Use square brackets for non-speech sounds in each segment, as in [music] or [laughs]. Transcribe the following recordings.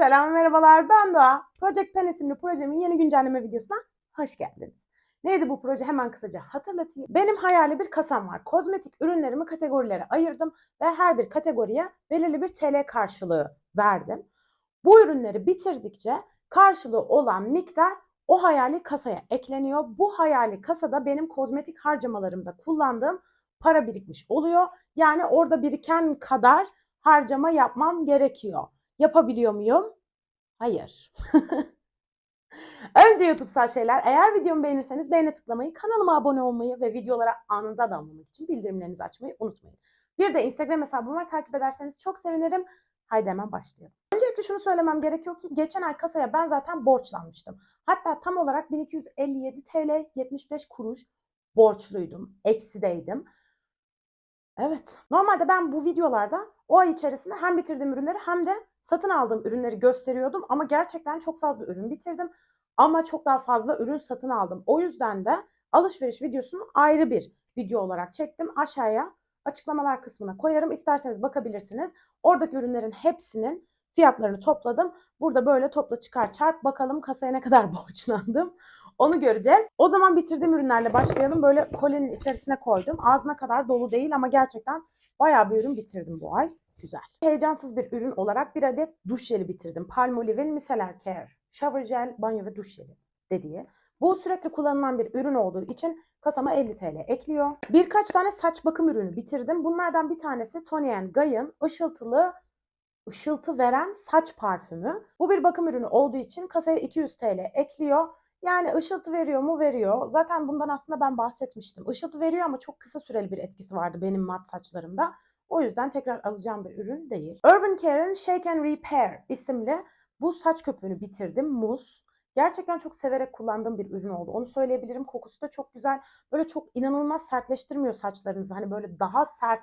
selam merhabalar ben Doğa. Project Pen isimli projemin yeni güncelleme videosuna hoş geldiniz. Neydi bu proje hemen kısaca hatırlatayım. Benim hayali bir kasam var. Kozmetik ürünlerimi kategorilere ayırdım ve her bir kategoriye belirli bir TL karşılığı verdim. Bu ürünleri bitirdikçe karşılığı olan miktar o hayali kasaya ekleniyor. Bu hayali kasada benim kozmetik harcamalarımda kullandığım para birikmiş oluyor. Yani orada biriken kadar harcama yapmam gerekiyor. Yapabiliyor muyum? Hayır. [laughs] Önce YouTube'sal şeyler. Eğer videomu beğenirseniz beğene tıklamayı, kanalıma abone olmayı ve videolara anında damlamak için bildirimlerinizi açmayı unutmayın. Bir de Instagram hesabım var. Takip ederseniz çok sevinirim. Haydi hemen başlayalım. Öncelikle şunu söylemem gerekiyor ki geçen ay kasaya ben zaten borçlanmıştım. Hatta tam olarak 1257 TL 75 kuruş borçluydum. Eksideydim. Evet. Normalde ben bu videolarda o ay içerisinde hem bitirdiğim ürünleri hem de satın aldığım ürünleri gösteriyordum. Ama gerçekten çok fazla ürün bitirdim. Ama çok daha fazla ürün satın aldım. O yüzden de alışveriş videosunu ayrı bir video olarak çektim. Aşağıya açıklamalar kısmına koyarım. İsterseniz bakabilirsiniz. Oradaki ürünlerin hepsinin fiyatlarını topladım. Burada böyle topla çıkar çarp bakalım kasaya ne kadar [laughs] borçlandım. Onu göreceğiz. O zaman bitirdiğim ürünlerle başlayalım. Böyle kolinin içerisine koydum. Ağzına kadar dolu değil ama gerçekten bayağı bir ürün bitirdim bu ay. Güzel. Heyecansız bir ürün olarak bir adet duş jeli bitirdim. Palmolive'in Micellar Care Shower Gel Banyo ve Duş Jeli dediği. Bu sürekli kullanılan bir ürün olduğu için kasama 50 TL ekliyor. Birkaç tane saç bakım ürünü bitirdim. Bunlardan bir tanesi Tony Guy'ın ışıltılı ışıltı veren saç parfümü. Bu bir bakım ürünü olduğu için kasaya 200 TL ekliyor. Yani ışıltı veriyor mu? Veriyor. Zaten bundan aslında ben bahsetmiştim. Işıltı veriyor ama çok kısa süreli bir etkisi vardı benim mat saçlarımda. O yüzden tekrar alacağım bir ürün değil. Urban Care'ın Shake and Repair isimli bu saç köpüğünü bitirdim. Muz. Gerçekten çok severek kullandığım bir ürün oldu. Onu söyleyebilirim. Kokusu da çok güzel. Böyle çok inanılmaz sertleştirmiyor saçlarınızı. Hani böyle daha sert,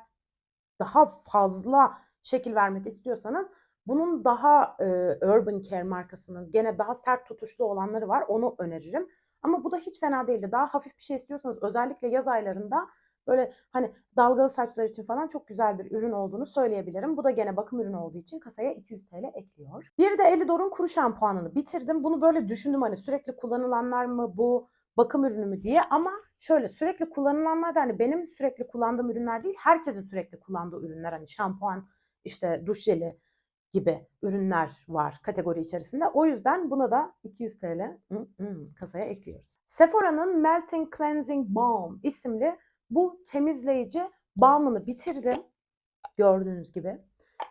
daha fazla şekil vermek istiyorsanız bunun daha e, Urban Care markasının gene daha sert tutuşlu olanları var. Onu öneririm. Ama bu da hiç fena değildi. Daha hafif bir şey istiyorsanız özellikle yaz aylarında böyle hani dalgalı saçlar için falan çok güzel bir ürün olduğunu söyleyebilirim. Bu da gene bakım ürünü olduğu için kasaya 200 TL ekliyor. Bir de Elidor'un kuru şampuanını bitirdim. Bunu böyle düşündüm hani sürekli kullanılanlar mı bu bakım ürünü mü diye ama şöyle sürekli kullanılanlar da hani benim sürekli kullandığım ürünler değil herkesin sürekli kullandığı ürünler hani şampuan işte duş jeli gibi ürünler var kategori içerisinde. O yüzden buna da 200 TL kasaya ekliyoruz. Sephora'nın Melting Cleansing Balm isimli bu temizleyici balmını bitirdim. Gördüğünüz gibi.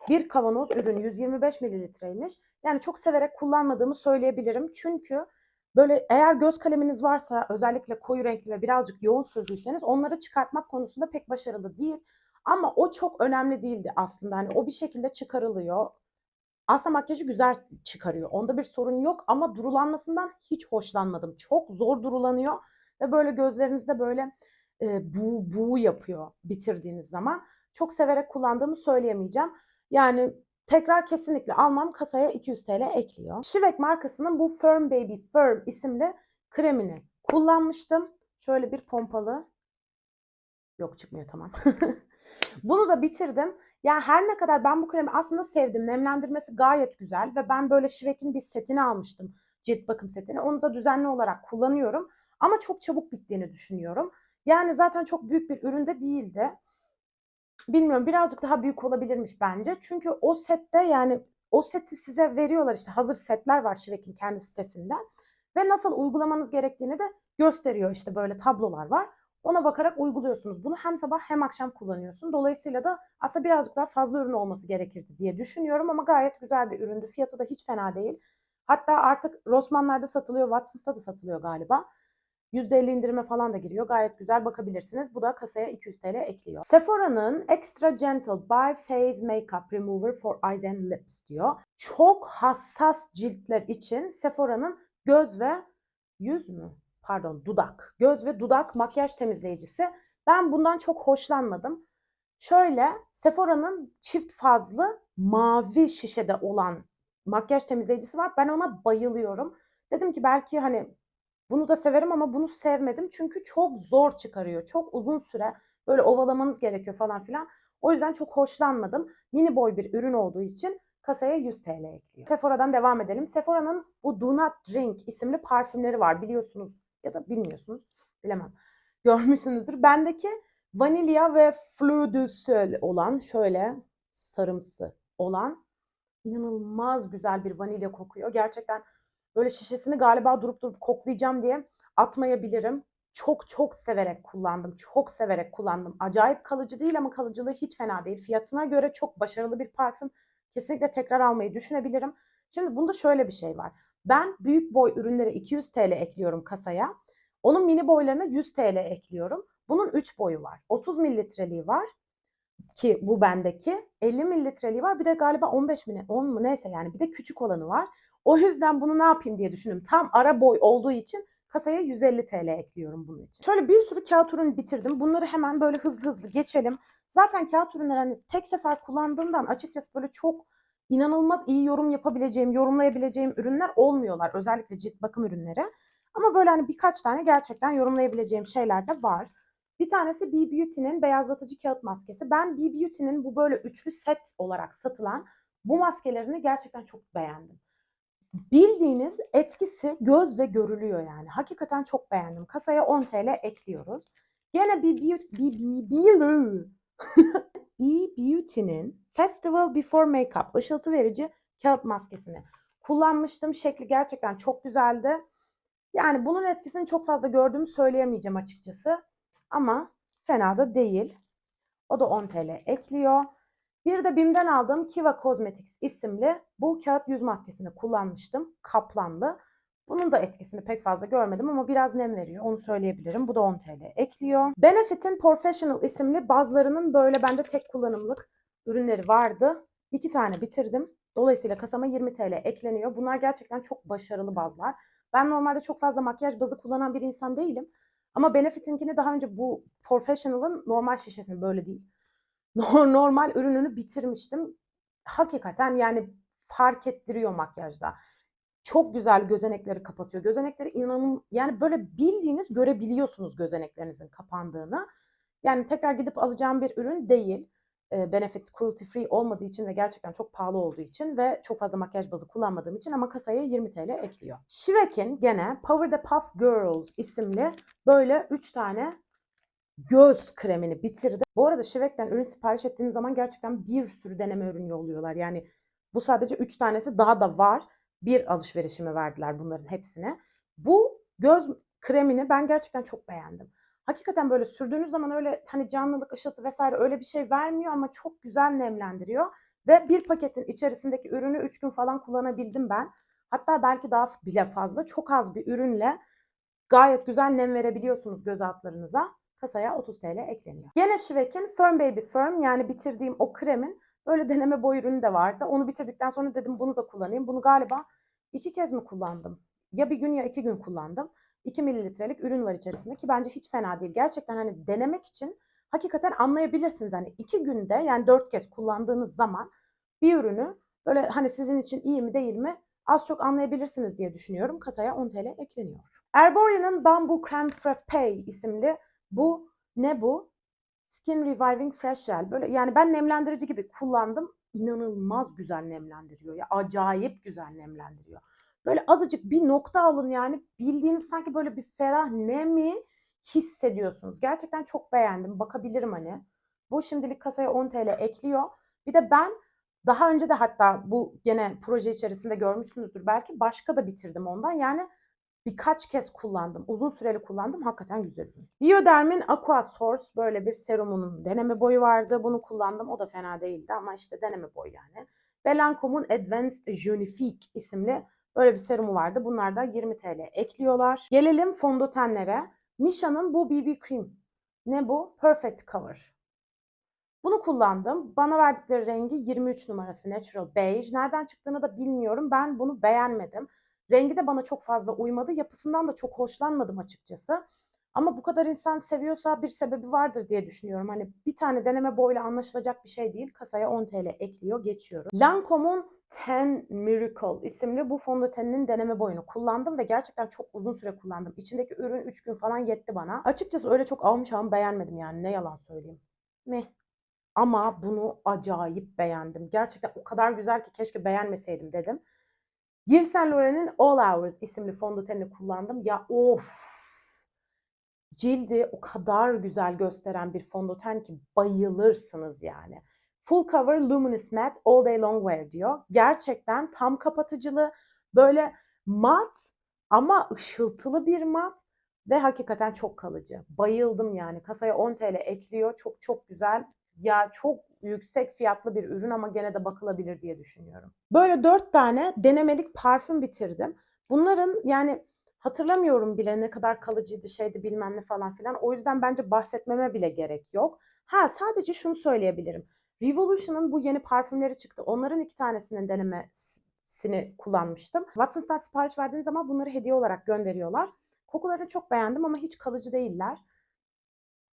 Bir kavanoz ürün 125 mililitreymiş. Yani çok severek kullanmadığımı söyleyebilirim. Çünkü böyle eğer göz kaleminiz varsa özellikle koyu renkli ve birazcık yoğun sözlüyseniz onları çıkartmak konusunda pek başarılı değil. Ama o çok önemli değildi aslında. Hani o bir şekilde çıkarılıyor. Aslında makyajı güzel çıkarıyor. Onda bir sorun yok ama durulanmasından hiç hoşlanmadım. Çok zor durulanıyor ve böyle gözlerinizde böyle e, bu bu yapıyor bitirdiğiniz zaman. Çok severek kullandığımı söyleyemeyeceğim. Yani tekrar kesinlikle almam kasaya 200 TL ekliyor. Şivek markasının bu Firm Baby Firm isimli kremini kullanmıştım. Şöyle bir pompalı. Yok çıkmıyor tamam. [laughs] Bunu da bitirdim. Yani her ne kadar ben bu kremi aslında sevdim. Nemlendirmesi gayet güzel ve ben böyle Şivek'in bir setini almıştım. Cilt bakım setini. Onu da düzenli olarak kullanıyorum. Ama çok çabuk bittiğini düşünüyorum. Yani zaten çok büyük bir üründe değildi. Bilmiyorum birazcık daha büyük olabilirmiş bence. Çünkü o sette yani o seti size veriyorlar işte hazır setler var Şivek'in kendi sitesinden. Ve nasıl uygulamanız gerektiğini de gösteriyor işte böyle tablolar var. Ona bakarak uyguluyorsunuz. Bunu hem sabah hem akşam kullanıyorsun. Dolayısıyla da aslında birazcık daha fazla ürün olması gerekirdi diye düşünüyorum ama gayet güzel bir üründü. Fiyatı da hiç fena değil. Hatta artık Rossmann'larda satılıyor, Watsons'ta da satılıyor galiba. %50 indirime falan da giriyor. Gayet güzel bakabilirsiniz. Bu da kasaya 200 TL ekliyor. Sephora'nın Extra Gentle by Phase Makeup Remover for Eyes and Lips diyor. Çok hassas ciltler için Sephora'nın göz ve yüz mü? Pardon dudak. Göz ve dudak makyaj temizleyicisi. Ben bundan çok hoşlanmadım. Şöyle Sephora'nın çift fazlı mavi şişede olan makyaj temizleyicisi var. Ben ona bayılıyorum. Dedim ki belki hani bunu da severim ama bunu sevmedim. Çünkü çok zor çıkarıyor. Çok uzun süre böyle ovalamanız gerekiyor falan filan. O yüzden çok hoşlanmadım. Mini boy bir ürün olduğu için kasaya 100 TL ekliyor. Sephora'dan devam edelim. Sephora'nın bu Do Not Drink isimli parfümleri var biliyorsunuz ya da bilmiyorsunuz bilemem. [laughs] Görmüşsünüzdür. Bendeki vanilya ve fleur de sel olan şöyle sarımsı olan inanılmaz güzel bir vanilya kokuyor. Gerçekten böyle şişesini galiba durup durup koklayacağım diye atmayabilirim. Çok çok severek kullandım. Çok severek kullandım. Acayip kalıcı değil ama kalıcılığı hiç fena değil. Fiyatına göre çok başarılı bir parfüm. Kesinlikle tekrar almayı düşünebilirim. Şimdi bunda şöyle bir şey var. Ben büyük boy ürünlere 200 TL ekliyorum kasaya. Onun mini boylarına 100 TL ekliyorum. Bunun 3 boyu var. 30 mililitreliği var ki bu bendeki 50 mililitreliği var. Bir de galiba 15 mi ne- 10 mu neyse yani bir de küçük olanı var. O yüzden bunu ne yapayım diye düşündüm. Tam ara boy olduğu için kasaya 150 TL ekliyorum bunun için. Şöyle bir sürü kağıt ürünü bitirdim. Bunları hemen böyle hızlı hızlı geçelim. Zaten kağıt ürünleri hani tek sefer kullandığımdan açıkçası böyle çok inanılmaz iyi yorum yapabileceğim, yorumlayabileceğim ürünler olmuyorlar. Özellikle cilt bakım ürünleri. Ama böyle hani birkaç tane gerçekten yorumlayabileceğim şeyler de var. Bir tanesi B Beauty'nin beyazlatıcı kağıt maskesi. Ben B Beauty'nin bu böyle üçlü set olarak satılan bu maskelerini gerçekten çok beğendim. Bildiğiniz etkisi gözle görülüyor yani. Hakikaten çok beğendim. Kasaya 10 TL ekliyoruz. Gene B Beauty, B, B, B, B Beauty'nin Festival Before Makeup ışıltı verici kağıt maskesini kullanmıştım. Şekli gerçekten çok güzeldi. Yani bunun etkisini çok fazla gördüğümü söyleyemeyeceğim açıkçası. Ama fena da değil. O da 10 TL ekliyor. Bir de BİM'den aldığım Kiva Cosmetics isimli bu kağıt yüz maskesini kullanmıştım. Kaplanlı. Bunun da etkisini pek fazla görmedim ama biraz nem veriyor. Onu söyleyebilirim. Bu da 10 TL ekliyor. Benefit'in Professional isimli bazlarının böyle bende tek kullanımlık ürünleri vardı. İki tane bitirdim. Dolayısıyla kasama 20 TL ekleniyor. Bunlar gerçekten çok başarılı bazlar. Ben normalde çok fazla makyaj bazı kullanan bir insan değilim. Ama Benefit'inkini daha önce bu Professional'ın normal şişesini böyle değil. Normal ürününü bitirmiştim. Hakikaten yani fark ettiriyor makyajda. Çok güzel gözenekleri kapatıyor. Gözenekleri inanın yani böyle bildiğiniz görebiliyorsunuz gözeneklerinizin kapandığını. Yani tekrar gidip alacağım bir ürün değil. E, Benefit cruelty free olmadığı için ve gerçekten çok pahalı olduğu için ve çok fazla makyaj bazı kullanmadığım için ama kasaya 20 TL ekliyor. Şivek'in gene Power the Puff Girls isimli böyle 3 tane göz kremini bitirdim. Bu arada Şivek'ten ürün sipariş ettiğiniz zaman gerçekten bir sürü deneme ürünü yolluyorlar. Yani bu sadece 3 tanesi daha da var. Bir alışverişime verdiler bunların hepsine. Bu göz kremini ben gerçekten çok beğendim. Hakikaten böyle sürdüğünüz zaman öyle hani canlılık, ışıltı vesaire öyle bir şey vermiyor ama çok güzel nemlendiriyor. Ve bir paketin içerisindeki ürünü 3 gün falan kullanabildim ben. Hatta belki daha bile fazla çok az bir ürünle gayet güzel nem verebiliyorsunuz göz altlarınıza. Kasaya 30 TL ekleniyor. Gene Şivek'in Firm Baby Firm yani bitirdiğim o kremin böyle deneme boy ürünü de vardı. Onu bitirdikten sonra dedim bunu da kullanayım. Bunu galiba iki kez mi kullandım? Ya bir gün ya iki gün kullandım. 2 mililitrelik ürün var içerisinde ki bence hiç fena değil. Gerçekten hani denemek için hakikaten anlayabilirsiniz. Hani iki günde yani dört kez kullandığınız zaman bir ürünü böyle hani sizin için iyi mi değil mi az çok anlayabilirsiniz diye düşünüyorum. Kasaya 10 TL ekleniyor. Erboria'nın Bamboo Creme Frappe isimli bu ne bu? Skin Reviving Fresh Gel. Böyle yani ben nemlendirici gibi kullandım. İnanılmaz güzel nemlendiriyor ya. Acayip güzel nemlendiriyor. Böyle azıcık bir nokta alın yani bildiğiniz sanki böyle bir ferah nemi hissediyorsunuz. Gerçekten çok beğendim. Bakabilirim hani. Bu şimdilik kasaya 10 TL ekliyor. Bir de ben daha önce de hatta bu gene proje içerisinde görmüşsünüzdür belki. Başka da bitirdim ondan. Yani birkaç kez kullandım. Uzun süreli kullandım. Hakikaten güzel. Bioderm'in Aqua Source böyle bir serumunun deneme boyu vardı. Bunu kullandım. O da fena değildi ama işte deneme boyu yani. Ve Advanced Jeunifique isimli böyle bir serumu vardı. Bunlar da 20 TL ekliyorlar. Gelelim fondötenlere. Misha'nın bu BB Cream. Ne bu? Perfect Cover. Bunu kullandım. Bana verdikleri rengi 23 numarası Natural Beige. Nereden çıktığını da bilmiyorum. Ben bunu beğenmedim. Rengi de bana çok fazla uymadı. Yapısından da çok hoşlanmadım açıkçası. Ama bu kadar insan seviyorsa bir sebebi vardır diye düşünüyorum. Hani bir tane deneme boyla anlaşılacak bir şey değil. Kasaya 10 TL ekliyor, geçiyorum. Lancome'un Ten Miracle isimli bu fondöteninin deneme boyunu kullandım ve gerçekten çok uzun süre kullandım. İçindeki ürün 3 gün falan yetti bana. Açıkçası öyle çok almış ama beğenmedim yani ne yalan söyleyeyim. Meh. Ama bunu acayip beğendim. Gerçekten o kadar güzel ki keşke beğenmeseydim dedim. Yves Saint Laurent'in All Hours isimli fondötenini kullandım. Ya of! Cildi o kadar güzel gösteren bir fondöten ki bayılırsınız yani. Full Cover Luminous Matte All Day Long Wear diyor. Gerçekten tam kapatıcılı, böyle mat ama ışıltılı bir mat ve hakikaten çok kalıcı. Bayıldım yani. Kasaya 10 TL ekliyor. Çok çok güzel. Ya çok yüksek fiyatlı bir ürün ama gene de bakılabilir diye düşünüyorum. Böyle 4 tane denemelik parfüm bitirdim. Bunların yani hatırlamıyorum bile ne kadar kalıcıydı şeydi bilmem ne falan filan. O yüzden bence bahsetmeme bile gerek yok. Ha sadece şunu söyleyebilirim. Revolution'ın bu yeni parfümleri çıktı. Onların iki tanesinin denemesini kullanmıştım. Watsons'tan sipariş verdiğiniz zaman bunları hediye olarak gönderiyorlar. Kokularını çok beğendim ama hiç kalıcı değiller.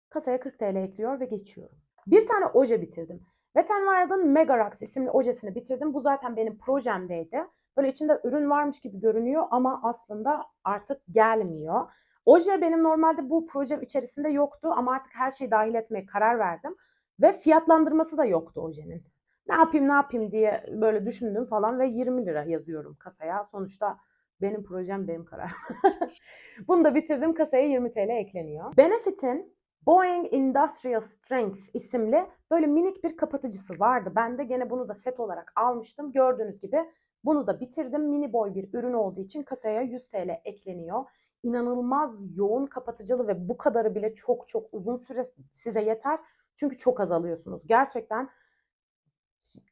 Kasaya 40 TL ekliyor ve geçiyorum. Bir tane oje bitirdim. Wet n Wild'ın Mega Rocks isimli ojesini bitirdim. Bu zaten benim projemdeydi. Böyle içinde ürün varmış gibi görünüyor ama aslında artık gelmiyor. Oje benim normalde bu projem içerisinde yoktu ama artık her şeyi dahil etmeye karar verdim. Ve fiyatlandırması da yoktu ojenin. Ne yapayım ne yapayım diye böyle düşündüm falan ve 20 lira yazıyorum kasaya. Sonuçta benim projem benim karar. [laughs] Bunu da bitirdim kasaya 20 TL ekleniyor. Benefit'in Boeing Industrial Strength isimli böyle minik bir kapatıcısı vardı. Ben de gene bunu da set olarak almıştım. Gördüğünüz gibi bunu da bitirdim. Mini boy bir ürün olduğu için kasaya 100 TL ekleniyor. İnanılmaz yoğun kapatıcılı ve bu kadarı bile çok çok uzun süre size yeter. Çünkü çok az alıyorsunuz. Gerçekten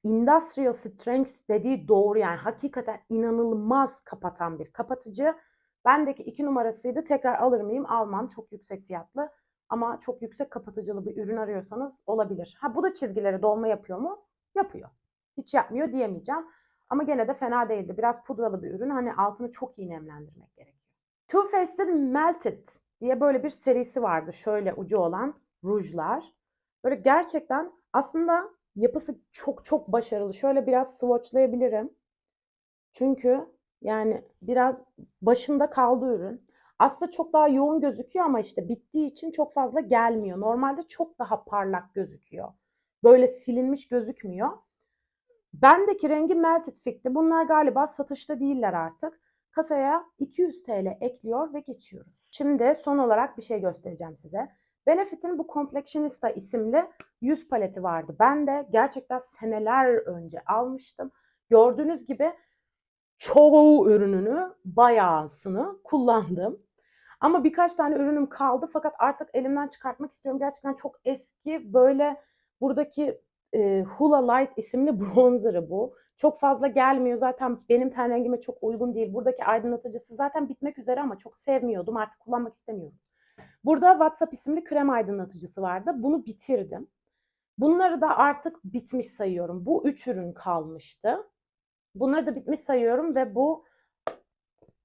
industrial strength dediği doğru yani hakikaten inanılmaz kapatan bir kapatıcı. Bendeki iki numarasıydı. Tekrar alır mıyım? Almam. Çok yüksek fiyatlı. Ama çok yüksek kapatıcılı bir ürün arıyorsanız olabilir. Ha bu da çizgileri dolma yapıyor mu? Yapıyor. Hiç yapmıyor diyemeyeceğim. Ama gene de fena değildi. Biraz pudralı bir ürün. Hani altını çok iyi nemlendirmek gerekiyor. Too Faced'in Melted diye böyle bir serisi vardı. Şöyle ucu olan rujlar. Böyle gerçekten aslında yapısı çok çok başarılı. Şöyle biraz swatchlayabilirim. Çünkü yani biraz başında kaldı ürün. Aslında çok daha yoğun gözüküyor ama işte bittiği için çok fazla gelmiyor. Normalde çok daha parlak gözüküyor. Böyle silinmiş gözükmüyor. Bendeki rengi Melted Fig'ti. Bunlar galiba satışta değiller artık. Kasaya 200 TL ekliyor ve geçiyoruz. Şimdi son olarak bir şey göstereceğim size. Benefit'in bu Complexionista isimli yüz paleti vardı. Ben de gerçekten seneler önce almıştım. Gördüğünüz gibi çoğu ürününü, bayağısını kullandım. Ama birkaç tane ürünüm kaldı fakat artık elimden çıkartmak istiyorum. Gerçekten çok eski böyle buradaki e, Hula Light isimli [laughs] bronzer'ı bu. Çok fazla gelmiyor zaten benim ten rengime çok uygun değil. Buradaki aydınlatıcısı zaten bitmek üzere ama çok sevmiyordum artık kullanmak istemiyorum. Burada WhatsApp isimli krem aydınlatıcısı vardı. Bunu bitirdim. Bunları da artık bitmiş sayıyorum. Bu üç ürün kalmıştı. Bunları da bitmiş sayıyorum ve bu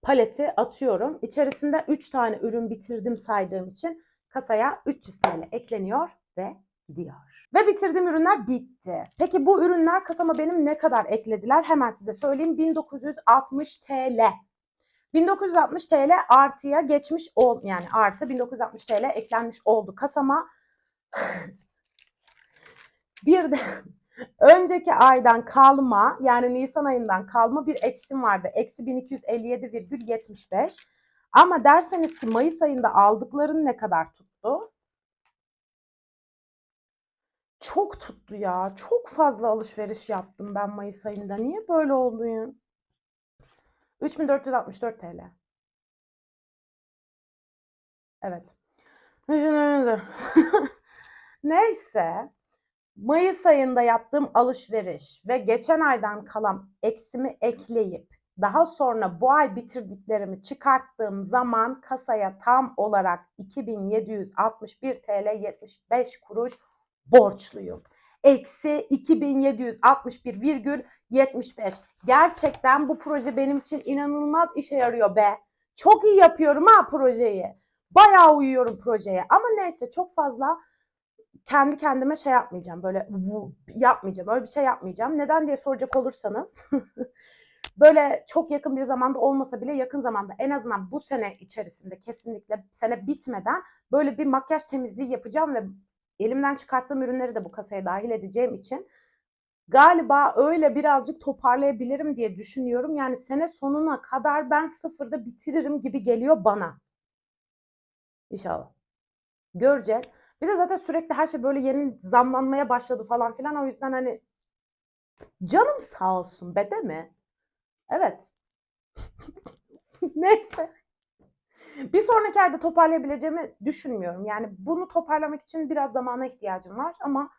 paleti atıyorum. İçerisinde 3 tane ürün bitirdim saydığım için kasaya 300 TL ekleniyor ve gidiyor. Ve bitirdiğim ürünler bitti. Peki bu ürünler kasama benim ne kadar eklediler? Hemen size söyleyeyim. 1960 TL. 1960 TL artıya geçmiş ol yani artı 1960 TL eklenmiş oldu kasama. [laughs] bir de önceki aydan kalma yani Nisan ayından kalma bir eksim vardı. Eksi 1257,75. Ama derseniz ki Mayıs ayında aldıkların ne kadar tuttu? Çok tuttu ya. Çok fazla alışveriş yaptım ben Mayıs ayında. Niye böyle oldu ya? 3464 TL. Evet. [laughs] Neyse. Mayıs ayında yaptığım alışveriş ve geçen aydan kalan eksimi ekleyip daha sonra bu ay bitirdiklerimi çıkarttığım zaman kasaya tam olarak 2761 TL 75 kuruş borçluyum. Eksi 2761,75. Gerçekten bu proje benim için inanılmaz işe yarıyor be. Çok iyi yapıyorum ha projeyi. Bayağı uyuyorum projeye. Ama neyse çok fazla kendi kendime şey yapmayacağım. Böyle bu yapmayacağım. Öyle bir şey yapmayacağım. Neden diye soracak olursanız [laughs] böyle çok yakın bir zamanda olmasa bile yakın zamanda en azından bu sene içerisinde kesinlikle sene bitmeden böyle bir makyaj temizliği yapacağım ve elimden çıkarttığım ürünleri de bu kasaya dahil edeceğim için galiba öyle birazcık toparlayabilirim diye düşünüyorum. Yani sene sonuna kadar ben sıfırda bitiririm gibi geliyor bana. İnşallah. Göreceğiz. Bir de zaten sürekli her şey böyle yeni zamlanmaya başladı falan filan. O yüzden hani canım sağ olsun be değil mi? Evet. [laughs] Neyse. Bir sonraki ayda toparlayabileceğimi düşünmüyorum. Yani bunu toparlamak için biraz zamana ihtiyacım var ama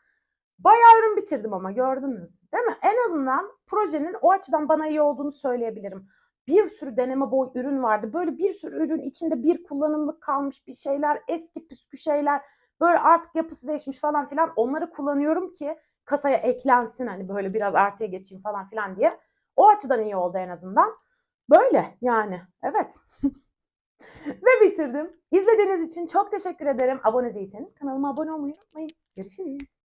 bayağı ürün bitirdim ama gördünüz. Değil mi? En azından projenin o açıdan bana iyi olduğunu söyleyebilirim. Bir sürü deneme boy ürün vardı. Böyle bir sürü ürün içinde bir kullanımlık kalmış bir şeyler, eski püskü şeyler. Böyle artık yapısı değişmiş falan filan. Onları kullanıyorum ki kasaya eklensin hani böyle biraz artıya geçeyim falan filan diye. O açıdan iyi oldu en azından. Böyle yani. Evet. [laughs] Ve bitirdim. İzlediğiniz için çok teşekkür ederim. Abone değilseniz kanalıma abone olmayı unutmayın. Görüşürüz.